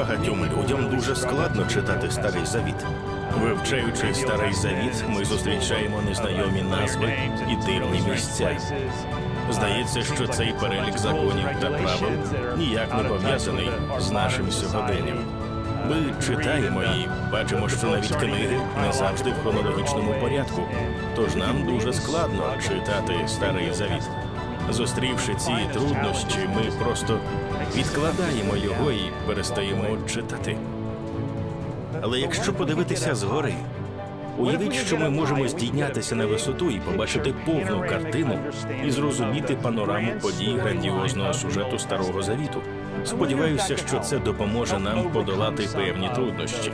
Багатьом людям дуже складно читати старий завіт. Вивчаючи старий завіт, ми зустрічаємо незнайомі назви і дивні місця. Здається, що цей перелік законів та правил ніяк не пов'язаний з нашим сьогоденням. Ми читаємо і бачимо, що навіть книги не завжди в хронологічному порядку. Тож нам дуже складно читати старий завіт. Зустрівши ці труднощі, ми просто відкладаємо його і перестаємо читати. Але якщо подивитися згори, уявіть, що ми можемо здійнятися на висоту і побачити повну картину і зрозуміти панораму подій грандіозного сюжету Старого Завіту. Сподіваюся, що це допоможе нам подолати певні труднощі.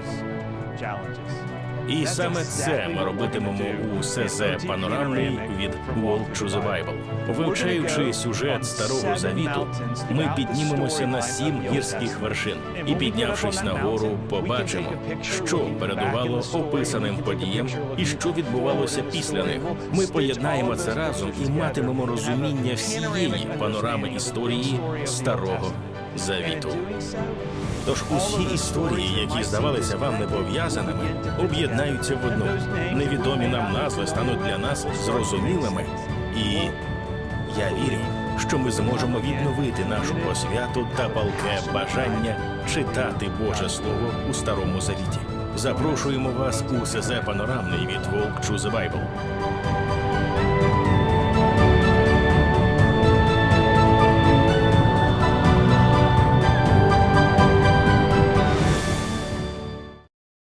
І саме це ми робитимемо у СЗ панорамний від Walk to the. Вивчаючи сюжет Старого Завіту, ми піднімемося на сім гірських вершин і, піднявшись на гору, побачимо, що передувало описаним подіям і що відбувалося після них. Ми поєднаємо це разом і матимемо розуміння всієї панорами історії Старого Завіту. Тож усі історії, які здавалися вам непов'язаними, об'єднаються в одну. Невідомі нам назви стануть для нас зрозумілими. І я вірю, що ми зможемо відновити нашу посвяту та палке бажання читати Боже Слово у Старому Завіті. Запрошуємо вас у СЗ панорамний від the Bible.